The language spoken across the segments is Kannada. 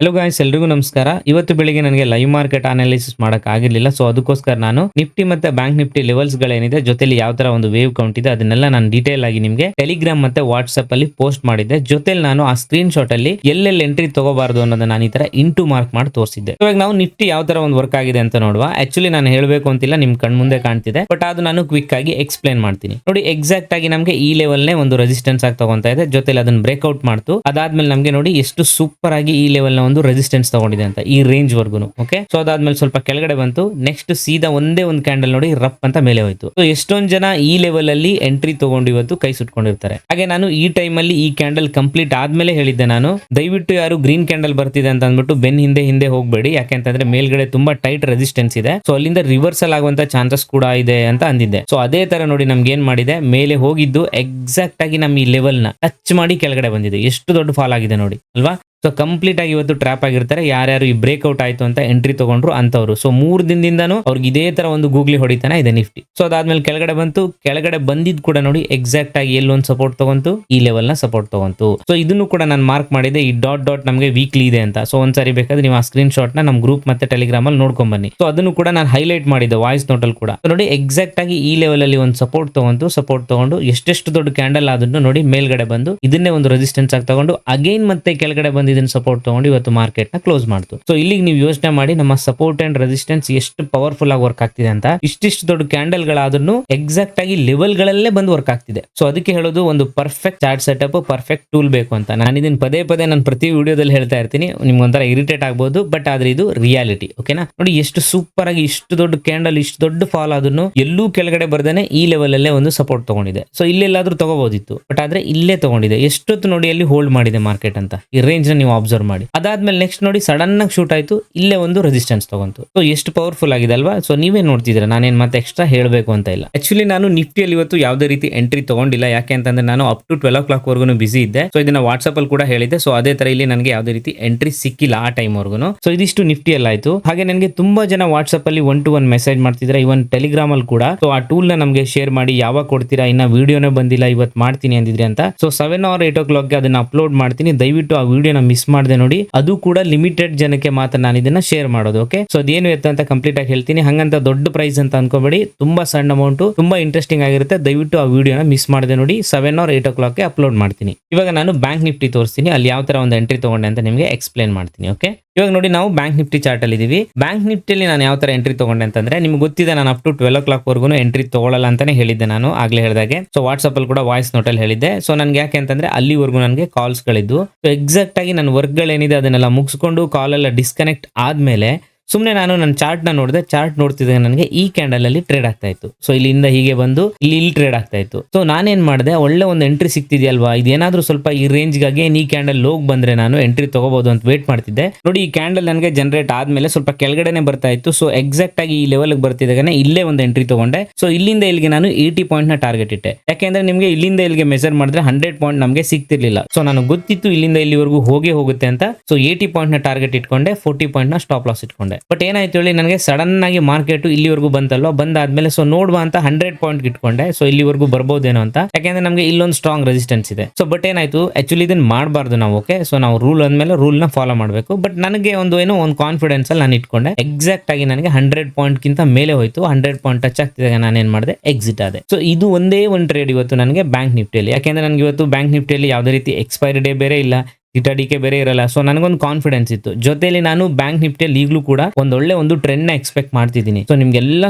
ಹಲೋ ಗಾಯ್ಸ್ ಎಲ್ರಿಗೂ ನಮಸ್ಕಾರ. ಇವತ್ತು ಬೆಳಿಗ್ಗೆ ನನಗೆ ಲೈವ್ ಮಾರ್ಕೆಟ್ ಅನಾಲಿಸಿಸ್ ಮಾಡಕ್ ಆಗಿರ್ಲಿಲ್ಲ ಸೊ ಅದಕ್ಕೋಸ್ಕರ ನಾನು ನಿಫ್ಟಿ ಮತ್ತೆ ಬ್ಯಾಂಕ್ ನಿಫ್ಟಿ ಲೆವೆಲ್ಸ್ ಗಳೇನಿದೆ, ಜೊತೆಲಿ ಯಾವ ತರ ಒಂದು ವೇವ್ ಕೌಂಟ್ ಇದೆ ಅದನ್ನೆಲ್ಲ ನಾನು ಡೀಟೇಲ್ ಆಗಿ ನಿಮಗೆ ಟೆಲಿಗ್ರಾಮ್ ಮತ್ತೆ ವಾಟ್ಸ್ಆಪ್ ಅಲ್ಲಿ ಪೋಸ್ಟ್ ಮಾಡಿದ್ದೆ. ಜೊತೆಲಿ ನಾನು ಆ ಸ್ಕ್ರೀನ್ ಶಾಟ್ ಅಲ್ಲಿ ಎಲ್ಲೆಲ್ಲಿ ಎಂಟ್ರಿ ತಗೋಬಾರ್ದು ಅನ್ನೋದನ್ನ ನಾನು ಈ ತರ ಇಂಟು ಮಾರ್ಕ್ ಮಾಡಿ ತೋರಿಸಿದ್ದೆ. ಇವಾಗ ನಾವು ನಿಫ್ಟಿ ಯಾವ ತರ ಒಂದು ವರ್ಕ್ ಆಗಿದೆ ಅಂತ ನೋಡುವ. ಆಕ್ಚುಲಿ ನಾನು ಹೇಳಬೇಕು ಅಂತಿಲ್ಲ, ನಿಮ್ ಕಣ್ಮುಂದೆ ಕಾಣ್ತಿದೆ ಬಟ್ ಅದು ನಾನು ಕ್ವಿಕ್ ಆಗಿ ಎಕ್ಸ್ಪ್ಲೈನ್ ಮಾಡ್ತೀನಿ. ನೋಡಿ ಎಕ್ಸಾಕ್ಟ್ ಆಗಿ ನಮಗೆ ಈ ಲೆವೆಲ್ ನೇ ಒಂದು ರೆಸಿಸ್ಟೆನ್ಸ್ ಆಗಿ ತಗೊಂತ ಇದೆ. ಜೊತೆಲಿ ಅದನ್ನ ಬ್ರೇಕ್ಔಟ್ ಮಾಡ್ತು. ಅದಾದ್ಮೇಲೆ ನಮಗೆ ನೋಡಿ ಎಷ್ಟು ಸೂಪರ್ ಆಗಿ ಈ ಲೆವೆಲ್ನ ಒಂದು ರೆಸಿಸ್ಟೆನ್ಸ್ ತಗೊಂಡಿದೆ ಅಂತ ಈ ರೇಂಜ್ ವರ್ಗು ಓಕೆ ಸೊ ಅದಾದ್ಮೇಲೆ ಸ್ವಲ್ಪ ಕೆಳಗಡೆ ಬಂತು. ನೆಕ್ಸ್ಟ್ ಸೀದಾ ಒಂದೇ ಒಂದು ಕ್ಯಾಂಡಲ್ ನೋಡಿ ರಪ್ ಅಂತ ಮೇಲೆ ಹೋಯ್ತು. ಸೊ ಎಷ್ಟೊಂದು ಜನ ಈ ಲೆವೆಲ್ ಅಲ್ಲಿ ಎಂಟ್ರಿ ತಗೊಂಡು ಇವತ್ತು ಕೈ ಸುಟ್ಕೊಂಡಿರ್ತಾರೆ. ಹಾಗೆ ನಾನು ಈ ಟೈಮ್ ಅಲ್ಲಿ ಈ ಕ್ಯಾಂಡಲ್ ಕಂಪ್ಲೀಟ್ ಆದ್ಮೇಲೆ ಹೇಳಿದ್ದೆ ನಾನು. ದಯವಿಟ್ಟು ಯಾರು ಗ್ರೀನ್ ಕ್ಯಾಂಡಲ್ ಬರ್ತಿದೆ ಅಂತ ಅಂದ್ಬಿಟ್ಟು ಬೆನ್ ಹಿಂದೆ ಹಿಂದೆ ಹೋಗ್ಬೇಡಿ. ಯಾಕೆಂತಂದ್ರೆ ಮೇಲ್ಗಡೆ ತುಂಬಾ ಟೈಟ್ ರೆಸಿಸ್ಟೆನ್ಸ್ ಇದೆ. ಸೊ ಅಲ್ಲಿಂದ ರಿವರ್ಸಲ್ ಆಗುವಂತ ಚಾನ್ಸಸ್ ಕೂಡ ಇದೆ ಅಂತ ಅಂದಿದ್ದೆ. ಸೊ ಅದೇ ತರ ನೋಡಿ ನಮ್ಗೆ ಏನ್ ಮಾಡಿದೆ? ಮೇಲೆ ಹೋಗಿದ್ದು ಎಕ್ಸಾಕ್ಟ್ ಆಗಿ ನಮ್ಮ ಈ ಲೆವೆಲ್ನ ಟಚ್ ಮಾಡಿ ಕೆಳಗಡೆ ಬಂದಿದೆ. ಎಷ್ಟು ದೊಡ್ಡ ಫಾಲ್ ಆಗಿದೆ ನೋಡಿ, ಅಲ್ವಾ? ಸೊ ಕಂಪ್ಲೀಟ್ ಆಗಿ ಇವತ್ತು ಟ್ರ್ಯಾಪ್ ಆಗಿರ್ತಾರೆ. ಯಾರ್ಯಾರು ಈ ಬ್ರೇಕ್ಔಟ್ ಆಯ್ತು ಅಂತ ಎಂಟ್ರಿ ತಗೊಂಡ್ರು ಅಂತವ್ರು ಸೊ ಮೂರ್ ದಿನದಿಂದನೂ ಅವ್ರಿಗೆ ಇದೇ ತರ ಒಂದು ಗೂಗ್ಲಿ ಹೊಡಿತಾನೆ ಇದೆ ನಿಫ್ಟಿ ಸೊ ಅದಾದ್ಮೇಲೆ ಕೆಳಗಡೆ ಬಂತು. ಕೆಳಗಡೆ ಬಂದಿದ್ ಕೂಡ ನೋಡಿ ಎಕ್ಸಾಕ್ಟ್ ಆಗಿ ಎಲ್ಲೊಂದು ಸಪೋರ್ಟ್ ತಗೊಂತು? ಈ ಲೆವೆಲ್ನ ಸಪೋರ್ಟ್ ತಗೊಂತು. ಸೊ ಇದನ್ನು ಕೂಡ ನಾನು ಮಾರ್ಕ್ ಮಾಡಿದೆ. ಈ ಡಾಟ್ ಡಾಟ್ ನಮಗೆ ವೀಕ್ಲಿ ಇದೆ ಅಂತ. ಸೊ ಒಂದ್ಸರಿ ಬೇಕಾದ್ರೆ ನೀವು ಆ ಸ್ಕ್ರೀನ್ ಶಾಟ್ನ ನಮ್ಮ ಗ್ರೂಪ್ ಮತ್ತೆ ಟೆಲಿಗ್ರಾಮ್ ಅಲ್ಲಿ ನೋಡ್ಕೊಂಡ್ ಬನ್ನಿ. ಸೊ ಅದನ್ನು ಕೂಡ ನಾನು ಹೈಲೈಟ್ ಮಾಡಿದ್ದೆ ವಾಯ್ಸ್ ನೋಟ್ ಅಲ್ಲಿ ಕೂಡ. ನೋಡಿ ಎಕ್ಸಾಕ್ಟ್ ಆಗಿ ಈ ಲೆವೆಲ್ ಅಲ್ಲಿ ಒಂದು ಸಪೋರ್ಟ್ ತಗೊಂತು ಸಪೋರ್ಟ್ ತಗೊಂಡು ಎಷ್ಟೆಷ್ಟು ದೊಡ್ಡ ಕ್ಯಾಂಡಲ್ ಆದ್ರೂ ನೋಡಿ ಮೇಲ್ಗಡೆ ಬಂದು ಇದನ್ನೇ ಒಂದು ರೆಸಿಸ್ಟೆನ್ಸ್ ಆಗಿ ತಗೊಂಡು ಅಗೈನ್ ಮತ್ತೆ ಕೆಳಗಡೆ ಬಂದು ಇದನ್ನ ಸಪೋರ್ಟ್ ತಗೊಂಡು ಇವತ್ತು ಮಾರ್ಕೆಟ್ನ ಕ್ಲೋಸ್ ಮಾಡ್ತು. ಸೊ ಇಲ್ಲಿಗೆ ನೀವು ಯೋಚನೆ ಮಾಡಿ ನಮ್ಮ ಸಪೋರ್ಟ್ ಅಂಡ್ ರೆಸಿಸ್ಟೆನ್ಸ್ ಎಷ್ಟು ಪವರ್ಫುಲ್ ಆಗಿ ವರ್ಕ್ ಆಗ್ತಿದೆ ಅಂತ. ಇಷ್ಟಿಷ್ಟು ದೊಡ್ಡ ಕ್ಯಾಂಡಲ್ ಗಳಾದ್ರೂ ಎಕ್ಸಾಕ್ಟ್ ಆಗಿ ಲೆವೆಲ್ ಗಳಲ್ಲೇ ಬಂದು ವರ್ಕ್ ಆಗ್ತಿದೆ. ಸೊ ಅದಕ್ಕೆ ಹೇಳೋದು ಒಂದು perfect chart setup perfect tool ಬೇಕು ಅಂತ. ನಾನು ಇದನ್ನ ಪದೇ ಪದೇ ನಾನು ಪ್ರತಿ ವಿಡಿಯೋದಲ್ಲಿ ಹೇಳ್ತಾ ಇರ್ತೀನಿ. ನಿಮ್ಗೆ ಒಂಥರ ಇರಿಟೇಟ್ ಆಗ್ಬೋದು ಬಟ್ ಆದ್ರೆ ಇದು ರಿಯಾಲಿಟಿ ಓಕೆನಾ ನೋಡಿ ಎಷ್ಟು ಸೂಪರ್ ಆಗಿ ಇಷ್ಟು ದೊಡ್ಡ ಕ್ಯಾಂಡಲ್ ಇಷ್ಟು ದೊಡ್ಡ ಫಾಲ್ ಆದ್ರೂ ಎಲ್ಲೂ ಕೆಳಗಡೆ ಬರ್ದೇನೆ ಈ ಲೆವೆಲ್ ಅಲ್ಲೇ ಒಂದು ಸಪೋರ್ಟ್ ತಗೊಂಡಿದೆ. ಸೊ ಇಲ್ಲೆಲ್ಲಾದ್ರೂ ತಗೋಬಹುದಿತ್ತು ಬಟ್ ಆದ್ರೆ ಇಲ್ಲೇ ತಗೊಂಡಿದೆ. ಎಷ್ಟೊತ್ತು ನೋಡಿ ಅಲ್ಲಿ ಹೋಲ್ಡ್ ಮಾಡಿದೆ ಮಾರ್ಕೆಟ್ ಅಂತ. ಈ ರೇಂಜ್ ನೀವು ಅಬ್ಸರ್ವ್ ಮಾಡಿ. ಅದಾದ್ಮೇಲೆ ನೆಕ್ಸ್ಟ್ ನೋಡಿ ಸಡನ್ ಆಗಿ ಶೂಟ್ ಆಯ್ತು, ಇಲ್ಲೇ ಒಂದು ರೆಸಿಸ್ಟೆನ್ಸ್ ತಗೊಂತು. ಸೊ ಎಷ್ಟು ಪವರ್ಫುಲ್ ಆಗಿದೆ ಅಲ್ವಾ? ಸೊ ನೀವೇ ನೋಡ್ತಿದ್ರೆ ನಾನೇನ್ ಮತ್ತೆ ಎಕ್ಸ್ಟ್ರಾ ಹೇಳಬೇಕು ಅಂತ ಇಲ್ಲ. ಆಕ್ಚುಲಿ ನಾನು ನಿಫ್ಟಿಯಲ್ಲಿ ಇವತ್ತು ಯಾವುದೇ ರೀತಿ ಎಂಟ್ರಿ ತಗೊಂಡಿಲ್ಲ. ಯಾಕೆ ಅಂತಂದ್ರೆ ನಾನು up to twelve o'clock ವರ್ಗು ಬಿಸಿ ಇದ್ದೆ. ಸೊ ಇದನ್ನ ವಾಟ್ಸ್ಆಪ್ ಅಲ್ಲಿ ಕೂಡ ಹೇಳಿದ್ದೆ. ಸೊ ಅದೇ ತರ ಇಲ್ಲಿ ನನಗೆ ಯಾವುದೇ ರೀತಿ ಎಂಟ್ರಿ ಸಿಕ್ಕಿಲ್ಲ ಆ ಟೈಮ್ ವರ್ಗು ಸೊ ಇದಿಷ್ಟು ನಿಫ್ಟಿ ಎಲ್ಲ ಆಯ್ತು ಹಾಗೆ ನನಗೆ ತುಂಬಾ ಜನ ವಾಟ್ಸ್ಆಪ್ ಅಲ್ಲಿ ಒನ್ ಟು ಒನ್ ಮೆಸೇಜ್ ಮಾಡ್ತಿದ್ರೆ ಇವನ್ ಟೆಲಿಗ್ರಾಮ್ ಅಲ್ಲಿ ಕೂಡ. ಸೊ ಆ ಟೂಲ್ನ ನಮಗೆ ಶೇರ್ ಮಾಡಿ ಯಾವಾಗ ಕೊಡ್ತೀರಾ, ಇನ್ನ ವಿಡಿಯೋನೇ ಬಂದಿಲ್ಲ ಇವತ್ತು ಮಾಡ್ತೀನಿ ಅಂದಿದ್ರಿ ಅಂತ. ಸೊ ಸೆವೆನ್ ಅವರ್ ಏಟ್ ಓ ಕ್ಲಾಕ್ಗೆ ಅದನ್ನ ಅಪ್ಲೋಡ್ ಮಾಡ್ತೀನಿ. ದಯವಿಟ್ಟು ಆ ವಿಡಿಯೋನ ಮಿಸ್ ಮಾಡಿದೆ ನೋಡಿ. ಅದು ಕೂಡ ಲಿಮಿಟೆಡ್ ಜನಕ್ಕೆ ಮಾತ್ರ ನಾನು ಇದನ್ನ ಶೇರ್ ಮಾಡೋದು ಓಕೆ ಸೊ ಅದೇನು ಎತ್ತ ಅಂತ ಕಂಪ್ಲೀಟ್ ಆಗಿ ಹೇಳ್ತೀನಿ. ಹಂಗಂತ ದೊಡ್ಡ ಪ್ರೈಸ್ ಅಂತ ಅನ್ಕೋಬೇಡಿ. ತುಂಬಾ ಸಣ್ಣ ಅಮೌಂಟ್ ತುಂಬಾ ಇಂಟ್ರೆಸ್ಟಿಂಗ್ ಆಗಿರುತ್ತೆ. ದಯವಿಟ್ಟು ಆ ವಿಡಿಯೋನ ಮಿಸ್ ಮಾಡಿದೆ ನೋಡಿ. ಸೆವೆನ್ ಆರ್ ಏಟ್ ಓ ಕ್ಲಾಕ್ಗೆ ಅಪ್ಲೋಡ್ ಮಾಡ್ತೀನಿ. ಇವಾಗ ನಾನು ಬ್ಯಾಂಕ್ ನಿಫ್ಟಿ ತೋರಿಸ್ತೀನಿ. ಅಲ್ಲಿ ಯಾವ ತರ ಒಂದು ಎಂಟ್ರಿ ತಗೊಂಡೆ ಅಂತ ನಿಮಗೆ ಎಕ್ಸ್ಪ್ಲೇನ್ ಮಾಡ್ತೀನಿ ಓಕೆ ಇವಾಗ ನೋಡಿ ನಾವು ಬ್ಯಾಂಕ್ ನಿಫ್ಟಿ ಚಾರ್ಟ್ ಅಲ್ಲಿ ಇದೀವಿ. ಬ್ಯಾಂಕ್ ನಿಫ್ಟಿ ಅಲ್ಲಿ ನಾನು ಯಾವ ತರ ಎಂಟ್ರಿ ತಗೊಂಡೆ ಅಂತಂದ್ರೆ ನಿಮ್ಗೆ ಗೊತ್ತಿದೆ ನಾನು up to twelve o'clock ವರ್ಗು ಎಂಟ್ರಿ ತಗೊಳ್ಳಲ್ಲ ಅಂತಾನೆ ಹೇಳಿದ್ದೆ ನಾನು ಆಗ್ಲೇ ಹೇಳಿದಾಗೆ ಸೊ ವಾಟ್ಸ್ಆಪ್ ಅಲ್ಲಿ ಕೂಡ ವಾಯ್ಸ್ ನೋಟ್ ಅಲ್ಲಿ ಹೇಳಿದ್ದೆ. ಸೊ ನನ್ಗೆ ಯಾಕೆ ಅಂತಂದ್ರೆ ಅಲ್ಲಿವರೆಗೂ ನನಗೆ ಕಾಲ್ಸ್ ಗಳಿದ್ದು ಸೊ ಎಕ್ಸಾಕ್ಟ್ ಆಗಿ ನನ್ನ ವರ್ಕ್ ಗಳೇನಿದೆ ಅದನ್ನೆಲ್ಲ ಮುಗಿಸ್ಕೊಂಡು ಕಾಲ್ ಎಲ್ಲ ಡಿಸ್ಕನೆಕ್ಟ್ ಆದ್ಮೇಲೆ ಸುಮ್ಮನೆ ನಾನು ನನ್ನ ಚಾರ್ಟ್ನ ನೋಡಿದೆ ಚಾರ್ಟ್ ನೋಡ್ತಿದ್ದೆ ನನಗೆ ಈ ಕ್ಯಾಂಡಲ್ ಅಲ್ಲಿ ಟ್ರೇಡ್ ಆಗ್ತಾ ಇತ್ತು. ಸೊ ಇಲ್ಲಿಂದ ಹೀಗೆ ಬಂದು ಇಲ್ಲಿ ಇಲ್ಲಿ ಟ್ರೇಡ್ ಆಗ್ತಾ ಇತ್ತು. ಸೊ ನಾನೇನ್ ಮಾಡಿದೆ, ಒಳ್ಳೆ ಒಂದು ಎಂಟ್ರಿ ಸಿಕ್ತಿದೆಯಲ್ವಾ? ಇದೇನಾದ್ರೂ ಸ್ವಲ್ಪ ಈ ರೇಂಜ್ಗಾಗಿ ಈ ಕ್ಯಾಂಡಲ್ ಲೋಗ್ ಬಂದ್ರೆ ನಾನು ಎಂಟ್ರಿ ತಗೋಬಹುದು ಅಂತ ವೇಟ್ ಮಾಡ್ತಿದ್ದೆ. ನೋಡಿ, ಈ ಕ್ಯಾಂಡಲ್ ನನಗೆ ಜನರೇಟ್ ಆದ್ಮೇಲೆ ಸ್ವಲ್ಪ ಕೆಳಗಡೆನೆ ಬರ್ತಾ ಇತ್ತು. ಸೊ ಎಕ್ಸಾಕ್ಟ್ ಆಗಿ ಈ ಲೆವೆಲ್ ಬರ್ತಿದ್ದಾಗನೆ ಇಲ್ಲೇ ಒಂದು ಎಂಟ್ರಿ ತಗೊಂಡೆ. ಸೊ ಇಲ್ಲಿಂದ ಇಲ್ಲಿಗೆ ನಾನು ಏಯ್ಟಿ ಪಾಯಿಂಟ್ನ ಟಾರ್ಗೆಟ್ ಇಟ್ಟೆ. ಯಾಕೆಂದ್ರೆ ನಿಮಗೆ ಇಲ್ಲಿಂದ ಇಲ್ಲಿಗೆ ಮೆಸರ್ ಮಾಡಿದ್ರೆ ಹಂಡ್ರೆಡ್ ಪಾಯಿಂಟ್ ನಮಗೆ ಸಿಗ್ತಿರ್ಲಿಲ್ಲ. ಸೊ ನಾನು ಗೊತ್ತಿತ್ತು ಇಲ್ಲಿಂದ ಇಲ್ಲಿವರೆಗೂ ಹೋಗೇ ಹೋಗುತ್ತೆ ಅಂತ. ಸೊ ಏಯ್ಟಿ ಪಾಯಿಂಟ್ನ ಟಾರ್ಗೆಟ್ ಇಟ್ಕೊಂಡೆ ಫೋರ್ಟಿ ಪಾಯಿಂಟ್ನ ಸ್ಟಾಪ್ ಲಾಸ್ ಇಟ್ಕೊಂಡೆ. ಬಟ್ ಏನಾಯ್ತು ಹೇಳಿ, ನನಗೆ ಸಡನ್ ಆಗಿ ಮಾರ್ಕೆಟ್ ಇಲ್ಲಿವರೆಗೂ ಬಂತಲ್ವಾ? ಬಂದಾದ್ಮೇಲೆ ಸೊ ನೋಡುವ ಅಂತ ಹಂಡ್ರೆಡ್ ಪಾಯಿಂಟ್ ಇಟ್ಕೊಂಡೆ. ಸೊ ಇಲ್ಲಿವರೆಗೂ ಬರ್ಬೋದೇನೋ ಅಂತ. ಯಾಕೆಂದ್ರೆ ನಮಗೆ ಇಲ್ಲೊಂದು ಸ್ಟ್ರಾಂಗ್ ರೆಸಿಸ್ಟೆನ್ಸ್ ಇದೆ. ಸೊ ಬಟ್ ಏನಾಯ್ತು? ಆಕ್ಚುಲಿ ಇದನ್ನ ಮಾಡಬಾರ್ದು ನಾವು ಓಕೆ ಸೊ ನಾವು ರೂಲ್ ಅಂದ್ಮೇಲೆ ರೂಲ್ನ ಫಾಲೋ ಮಾಡಬೇಕು. ಬಟ್ ನನಗೆ ಒಂದು ಏನೋ ಒಂದು ಕಾನ್ಫಿಡೆನ್ಸ್ ಅಲ್ಲಿ ನಾನು ಇಟ್ಕೊಂಡೆ. ಎಕ್ಸಾಕ್ಟ್ ಆಗಿ ನನಗೆ ಹಂಡ್ರೆಡ್ ಪಾಯಿಂಟ್ ಗಿಂತ ಮೇಲೆ ಹೋಯ್ತು. ಹಂಡ್ರೆಡ್ ಪಾಯಿಂಟ್ ಟಚ್ ಆಗ್ತಿದಾಗ ನಾನು ಏನ್ ಮಾಡಿದೆ? ಎಕ್ಸಿಟ್ ಆದೆ. ಸೊ ಇದು ಒಂದೇ ಒಂದು ಟ್ರೇಡ್ ಇವತ್ತು ನನಗೆ ಬ್ಯಾಂಕ್ ನಿಫ್ಟಿಯಲ್ಲಿ ಯಾಕೆಂದ್ರೆ ನನಗೆ ಇವತ್ತು ಬ್ಯಾಂಕ್ ನಿಫ್ಟಿಯಲ್ಲಿ ಯಾವುದೇ ರೀತಿ ಎಕ್ಸ್ಪೈರಿ ಡೇ ಬೇರೆ ಇಲ್ಲ. ಡಿಕೆ ಬೇರೆ ಇರಲ್ಲ. ಸೊ ನನಗೊಂದು ಕಾನ್ಫಿಡೆನ್ಸ್ ಇತ್ತು. ಜೊತೆಲಿ ನಾನು ಬ್ಯಾಂಕ್ ನಿಫ್ಟಿಯಲ್ಲಿ ಈಗಲೂ ಕೂಡ ಒಂದೊಳ್ಳೆ ಒಂದು ಟ್ರೆಂಡ್ನ ಎಕ್ಸ್ಪೆಕ್ಟ್ ಮಾಡ್ತಿದ್ದೀನಿ. ಸೊ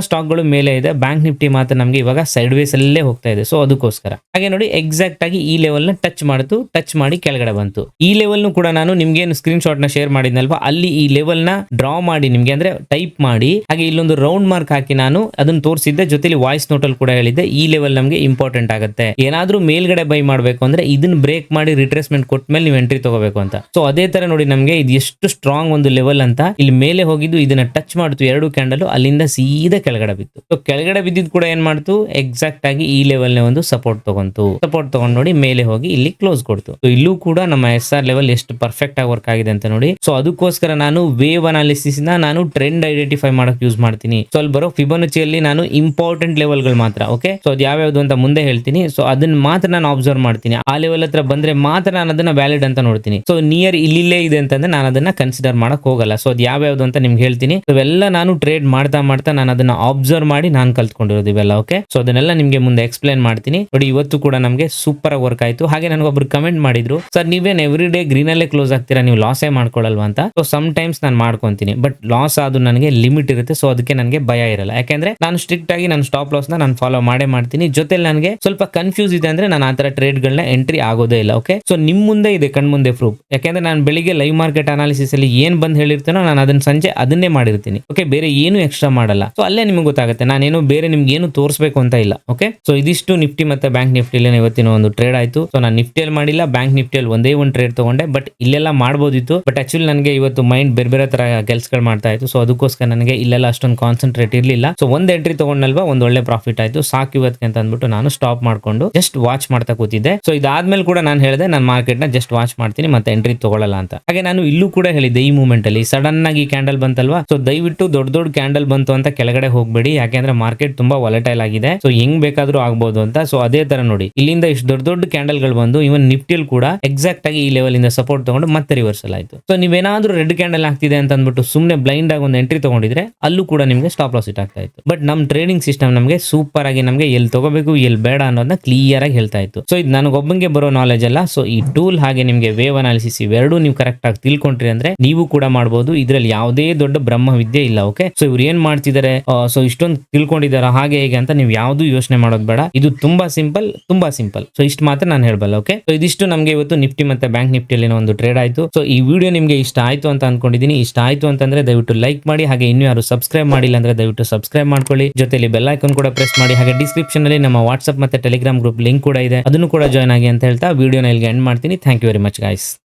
ಸ್ಟಾಕ್ಗಳು ಮೇಲೆ ಇದೆ. ಬ್ಯಾಂಕ್ ನಿಫ್ಟಿ ಮಾತ್ರ ನಮಗೆ ಇವಾಗ ಸೈಡ್ ವೇಸ್ ಅಲ್ಲೇ ಹೋಗ್ತಾ ಇದೆ. ಸೊ ಅದಕ್ಕೋಸ್ಕರ. ಹಾಗೆ ನೋಡಿ ಎಕ್ಸಾಕ್ಟ್ ಆಗಿ ಈ ಲೆವೆಲ್ನ ಟಚ್ ಮಾಡಿತು ಟಚ್ ಮಾಡಿ ಕೆಳಗಡೆ ಬಂತು. ಈ ಲೆವೆಲ್ ಕೂಡ ನಾನು ನಿಮ್ಗೆ ಸ್ಕ್ರೀನ್ ಶಾಟ್ನ ಶೇರ್ ಮಾಡಿದ್ನಲ್ವಾ? ಅಲ್ಲಿ ಈ ಲೆವೆಲ್ನ ಡ್ರಾ ಮಾಡಿ ನಿಮ್ಗೆ ಅಂದ್ರೆ ಟೈಪ್ ಮಾಡಿ, ಹಾಗೆ ಇಲ್ಲೊಂದು ರೌಂಡ್ ಮಾರ್ಕ್ ಹಾಕಿ ನಾನು ಅದನ್ನ ತೋರಿಸಿದ್ದೆ. ಜೊತೆಲಿ ವಾಯ್ಸ್ ನೋಟ್ ಅಲ್ಲಿ ಕೂಡ ಹೇಳಿದ್ದೆ, ಈ ಲೆವೆಲ್ ನಮಗೆ ಇಂಪಾರ್ಟೆಂಟ್ ಆಗುತ್ತೆ. ಏನಾದ್ರೂ ಮೇಲ್ಗಡೆ ಬೈ ಮಾಡಬೇಕು ಅಂದ್ರೆ ಇದನ್ನ ಬ್ರೇಕ್ ಮಾಡಿ ರಿಟ್ರೇಸ್ಮೆಂಟ್ ಕೊಟ್ಟ ಮೇಲೆ ನೀವು ಎಂಟ್ರಿ ತಗೋಬೇಕು ಅಂತ. ಸೊ ಅದೇ ತರ ನೋಡಿ ನಮಗೆ ಇದು ಎಷ್ಟು ಸ್ಟ್ರಾಂಗ್ ಒಂದು ಲೆವೆಲ್ ಅಂತ ಇಲ್ಲಿ ಮೇಲೆ ಹೋಗಿದ್ದು ಇದನ್ನ ಟಚ್ ಮಾಡ್ತು ಎರಡು ಕ್ಯಾಂಡಲ್ ಅಲ್ಲಿಂದ ಸೀದಾ ಕೆಳಗಡೆ ಬಿತ್ತು. ಸೊ ಕೆಳಗಡೆ ಬಿದ್ದಿದ್ ಕೂಡ ಏನ್ ಮಾಡ್ತು? ಎಕ್ಸಾಕ್ಟ್ ಆಗಿ ಈ ಲೆವೆಲ್ನ ಒಂದು ಸಪೋರ್ಟ್ ತಗೊಂತು. ಸಪೋರ್ಟ್ ತಗೊಂಡ್ ನೋಡಿ ಮೇಲೆ ಹೋಗಿ ಇಲ್ಲಿ ಕ್ಲೋಸ್ ಕೊಡ್ತು. ಇಲ್ಲೂ ಕೂಡ ನಮ್ಮ ಎಸ್ ಆರ್ ಲೆವೆಲ್ ಎಷ್ಟು ಪರ್ಫೆಕ್ಟ್ ಆಗಿ ವರ್ಕ್ ಆಗಿದೆ ಅಂತ ನೋಡಿ. ಸೊ ಅದಕ್ಕೋಸ್ಕರ ನಾನು ವೇವ್ ಅನಾಲಿಸಿಸ್ನ ನಾನು ಟ್ರೆಂಡ್ ಐಡೆಂಟಿಫೈ ಮಾಡಕ್ ಯೂಸ್ ಮಾಡ್ತೀನಿ. ಸೊ ಅಲ್ಲಿ ಬರೋ ಫಿಬೊನಚಿಯಲ್ಲಿ ನಾನು ಇಂಪಾರ್ಟೆಂಟ್ ಲೆವೆಲ್ಗಳು ಮಾತ್ರ ಓಕೆ ಸೊ ಅದು ಯಾವ್ಯಾವ್ದು ಅಂತ ಮುಂದೆ ಹೇಳ್ತೀನಿ. ಸೊ ಅದನ್ನ ಮಾತ್ರ ನಾನು ಅಬ್ಸರ್ವ್ ಮಾಡ್ತೀನಿ. ಆ ಲೆವೆಲ್ ಹತ್ರ ಬಂದ್ರೆ ಮಾತ್ರ ನಾನು ಅದನ್ನ ವ್ಯಾಲಿಡ್ ಅಂತ ನೋಡ್ತೀನಿ. ನೋಡ್ತೀನಿ ಸೊ ನಿಯರ್ ಇಲ್ಲಿಲ್ಲೇ ಇದೆ ಅಂತಂದ್ರೆ ನಾನು ಅದನ್ನ ಕನ್ಸಿಡರ್ ಮಾಡಕ್ ಹೋಗಲ್ಲ. ಸೊ ಅದು ಯಾವ್ಯಾವ್ದು ಅಂತ ನಿಮ್ಗೆ ಹೇಳ್ತೀನಿ. ಇವೆಲ್ಲ ನಾನು ಟ್ರೇಡ್ ಮಾಡ್ತಾ ಮಾಡ್ತಾ ನಾನು ಅದನ್ನ ಅಬ್ಸರ್ವ್ ಮಾಡಿ ನಾನು ಕಲ್ತ್ಕೊಂಡಿರೋದು ಇವೆಲ್ಲ ಓಕೆ ಸೊ ಅದನ್ನೆಲ್ಲ ನಿಮ್ಗೆ ಮುಂದೆ ಎಕ್ಸ್ಪ್ಲೈನ್ ಮಾಡ್ತೀನಿ. ನೋಡಿ, ಇವತ್ತು ಕೂಡ ನಮಗೆ ಸೂಪರ್ ವರ್ಕ್ ಆಯ್ತು. ಹಾಗೆ ನನಗೊಬ್ರು ಕಮೆಂಟ್ ಮಾಡಿದ್ರು ಸರ್ ನೀವೇನ್ ಎವ್ರಿ ಡೇ ಗ್ರೀನ್ ಅಲ್ಲೇ ಕ್ಲೋಸ್ ಆಗ್ತೀರಾ? ನೀವು ಲಾಸೇ ಮಾಡ್ಕೊಳ್ಳಲ್ವಾ? ಅಂತ. ಸೊ ಸಮ್ ಟೈಮ್ಸ್ ನಾನು ಮಾಡ್ಕೊಂತೀನಿ ಬಟ್ ಲಾಸ್ ಅದು ನನಗೆ ಲಿಮಿಟ್ ಇರುತ್ತೆ. ಸೊ ಅದಕ್ಕೆ ನನಗೆ ಭಯ ಇರಲ್ಲ. ಯಾಕಂದ್ರೆ ನಾನು ಸ್ಟ್ರಿಕ್ಟ್ ಆಗಿ ನಾನು ಸ್ಟಾಪ್ ಲಾಸ್ ನಾನು ಫಾಲೋ ಮಾಡೇ ಮಾಡ್ತೀನಿ. ಜೊತೆಲಿ ನನಗೆ ಸ್ವಲ್ಪ ಕನ್ಫ್ಯೂಸ್ ಇದೆ ಅಂದ್ರೆ ನಾನು ಆ ತರ ಟ್ರೇಡ್ ಗಳನ್ನ ಎಂಟ್ರಿ ಆಗೋದೇ ಇಲ್ಲ ಓಕೆ ಸೊ ನಿಮ್ ಮುಂದೆ ಇದೆ, ಕಣ್ ಮುಂದೆ ಪ್ರೂಫ್ ಯಾಕಂದ್ರೆ ನಾನು ಬೆಳಿಗ್ಗೆ ಲೈವ್ ಮಾರ್ಕೆಟ್ ಅನಾಲಿಸಿಸ್ ಅಲ್ಲಿ ಏನ್ ಬಂದ್ ಹೇಳಿರ್ತೀನೋ ನಾನು ಅದನ್ನ ಸಂಜೆ ಅದನ್ನೇ ಮಾಡಿರ್ತೀನಿ. ಓಕೆ ಬೇರೆ ಏನು ಎಕ್ಸ್ಟ್ರಾ ಮಾಡಲ್ಲ. ಸೊ ಅಲ್ಲೇ ನಿಮ್ಗೆ ಗೊತ್ತಾಗುತ್ತೆ. ನಾನೇನು ಬೇರೆ ನಿಮ್ಗೆ ಏನು ತೋರಿಸಬೇಕು ಅಂತ ಇಲ್ಲ. ಓಕೆ ಸೊ ಇದಿಷ್ಟು ನಿಫ್ಟಿ ಮತ್ತೆ ಬ್ಯಾಂಕ್ ನಿಫ್ಟಿ ನಿಫ್ಟಿಲಿ ಇವತ್ತಿನ ಒಂದು ಟ್ರೇಡ್ ಆಯ್ತು. ಸೊ ನಾನು ನಿಫ್ಟಿಯಲ್ಲಿ ಮಾಡಿಲ್ಲ. ಬ್ಯಾಂಕ್ ನಿಫ್ಟಿಯಲ್ಲಿ ಒಂದೇ ಒಂದು ಟ್ರೇಡ್ ತಗೊಂಡೆ. ಬಟ್ ಇಲ್ಲೆಲ್ಲ ಮಾಡ್ಬೋದಿತ್ತು. ಬಟ್ ಆಕ್ಚುಲಿ ನನಗೆ ಇವತ್ತು ಮೈಂಡ್ ಬೇರೆ ಬೇರೆ ತರ ಕೆಲಸಗಳು ಮಾಡ್ತಾ ಇತ್ತು. ಸೊ ಅದಕ್ಕೋಸ್ಕರ ನನಗೆ ಇಲ್ಲೆಲ್ಲ ಅಷ್ಟೊಂದು ಕಾನ್ಸಂಟ್ರೇಟ್ ಇರಲಿಲ್ಲ. ಸೊ ಒಂದು ಎಂಟ್ರಿ ತಗೊಂಡಲ್ವಾ ಒಂದು ಒಳ್ಳೆ ಪ್ರಾಫಿಟ್ ಆಯ್ತು. ಸಾಕು ಇವತ್ತಿಗೆ ಅಂತ ಅಂದ್ಬಿಟ್ಟು ನಾನು ಸ್ಟಾಪ್ ಮಾಡ್ಕೊಂಡು ಜಸ್ಟ್ ವಾಚ್ ಮಾಡ್ತಾ ಕೂತಿದ್ದೆ. ಸೊ ಇದಾದ್ಮೇಲೆ ಕೂಡ ನಾನು ಹೇಳಿದೆ, ನಾನು ಮಾರ್ಕೆಟ್ನ ಜಸ್ಟ್ ವಾಚ್ ಮಾಡ್ತೀನಿ. ಮತ್ತೆ ಎಂಟ್ರಿ ತಗೊಳ್ಳಲ್ಲ ಅಂತ. ಹಾಗೆ ನಾನು ಇಲ್ಲೂ ಕೂಡ ಹೇಳಿದ್ದೆ ಈ ಮೂಮೆಂಟ್ ಅಲ್ಲಿ ಸಡನ್ ಆಗಿ ಕ್ಯಾಂಡಲ್ ಬಂತಲ್ವಾ? ಸೊ ದಯವಿಟ್ಟು ದೊಡ್ಡ ದೊಡ್ಡ ಕ್ಯಾಂಡಲ್ ಬಂತು ಅಂತ ಕೆಳಗಡೆ ಹೋಗ್ಬೇಡಿ, ಯಾಕೆಂದ್ರೆ ಮಾರ್ಕೆಟ್ ತುಂಬಾ ವಾಲೆಟೈಲ್ ಆಗಿದೆ. ಸೊ ಹೆಂಗ್ ಬೇಕಾದ್ರೂ ಆಗ್ಬೋದು ಅಂತ. ಸೊ ಅದೇ ತರ ನೋಡಿ, ಇಲ್ಲಿಂದ ಇಷ್ಟು ದೊಡ್ಡ ದೊಡ್ಡ ಕ್ಯಾಂಡಲ್ಗಳು ಬಂದು ಇವನ್ ನಿಫ್ಟಿಲ್ ಕೂಡ ಎಕ್ಸಾಕ್ಟ್ ಆಗಿ ಈ ಲೆವೆಲ್ ಇಂದ ಸಪೋರ್ಟ್ ತಗೊಂಡು ಮತ್ತೆ ರಿವರ್ಸಲ್ ಆಯ್ತು. ಸೊ ನೀವೇನಾದ್ರೂ ರೆಡ್ ಕ್ಯಾಂಡಲ್ ಆಗ್ತಿದೆ ಅಂತ ಅಂದ್ಬಿಟ್ಟು ಸುಮ್ಮನೆ ಬ್ಲೈಂಡ್ ಆಗಿ ಒಂದು ಎಂಟ್ರಿ ತಗೊಂಡಿದ್ರೆ, ಅಲ್ಲೂ ಕೂಡ ನಿಮಗೆ ಸ್ಟಾಪ್ ಲಾಸ್ ಇಟ್ ಆಗ್ತಾ ಇತ್ತು. ಬಟ್ ನಮ್ ಟ್ರೇಡಿಂಗ್ ಸಿಸ್ಟಮ್ ನಮಗೆ ಸೂಪರ್ ಆಗಿ ನಮಗೆ ಎಲ್ಲಿ ತಗೋಬೇಕು ಎಲ್ಲಿ ಬೇಡ ಅನ್ನೋದನ್ನ ಕ್ಲಿಯರ್ ಆಗಿ ಹೇಳ್ತಾ ಇತ್ತು. ಸೊ ಇದು ನನಗೊಬ್ಬಂಗೆ ಬರೋ ನಾಲೆಜ್ ಅಲ್ಲ. ಸೊ ಈ ಟೂಲ್ ಹಾಗೆ ನಿಮಗೆ ವೇವ್ ಅನಾಲಿಸಿಸ್ ಇವೆರಡು ನೀವು ಕರೆಕ್ಟ್ ಆಗಿ ತಿಳ್ಕೊಂಡ್ರಿ ಅಂದ್ರೆ ನೀವು ಕೂಡ ಮಾಡಬಹುದು ಇದ್ರಲ್ಲಿ ಯಾವುದೇ ದೊಡ್ಡ ಬ್ರಹ್ಮ ವಿದ್ಯೆ ಇಲ್ಲ ಓಕೆ ಸೊ ಇವ್ರು ಏನ್ ಮಾಡ್ತಿದ್ದಾರೆ ಸೊ ಇಷ್ಟೊಂದು ತಿಳ್ಕೊಂಡಿದಾರ ಹಾಗೆ ಹೇಗೆ ಅಂತ ನೀವು ಯಾವ್ದು ಯೋಚನೆ ಮಾಡೋದು ಬೇಡ. ಇದು ತುಂಬಾ ಸಿಂಪಲ್ ತುಂಬಾ ಸಿಂಪಲ್ ಸೊ ಇಷ್ಟು ಮಾತ್ರ ನಾನು ಹೇಳಬಲ್ಲ ಓಕೆ ಸೊ ಇದಿಷ್ಟು ನಮಗೆ ಇವತ್ತು ನಿಫ್ಟಿ ಮತ್ತೆ ಬ್ಯಾಂಕ್ ನಿಫ್ಟಿಯಲ್ಲಿ ಒಂದು ಟ್ರೇಡ್ ಆಯ್ತು. ಸೊ ಈ ವಿಡಿಯೋ ನಿಮಗೆ ಇಷ್ಟ ಆಯ್ತು ಅಂತ ಅನ್ಕೊಂಡಿದೀನಿ. ಇಷ್ಟ ಆಯ್ತು ಅಂತಂದ್ರೆ ದಯವಿಟ್ಟು ಲೈಕ್ ಮಾಡಿ, ಹಾಗೆ ಇನ್ನು ಯಾರು ಸಬ್ಸ್ಕ್ರೈಬ್ ಮಾಡಿಲ್ಲ ಅಂದ್ರೆ ದಯವಿಟ್ಟು ಸಬ್ಸ್ಕ್ರೈಬ್ ಮಾಡ್ಕೊಳ್ಳಿ. ಜೊತೆಲಿ ಬೆಲ್ ಐಕನ್ ಕೂಡ ಪ್ರೆಸ್ ಮಾಡಿ, ಹಾಗೆ ಡಿಸ್ಕ್ರಿಪ್ಷನ್ ಅಲ್ಲಿ ನಮ್ಮ ವಾಟ್ಸ್ಆಪ್ ಮತ್ತೆ ಟೆಲಿಗ್ರಾಮ್ ಗ್ರೂಪ್ ಲಿಂಕ್ ಕೂಡ ಇದೆ. ಅದನ್ನು ಕೂಡ ಜಾಯ್ನ್ ಆಗಿ ಅಂತ ಹೇಳ್ತಾ ವಿಡಿಯೋನ ಇಲ್ಲಿಗೆ ಎಂಡ್ ಮಾಡ್ತೀನಿ. Thank you very much nice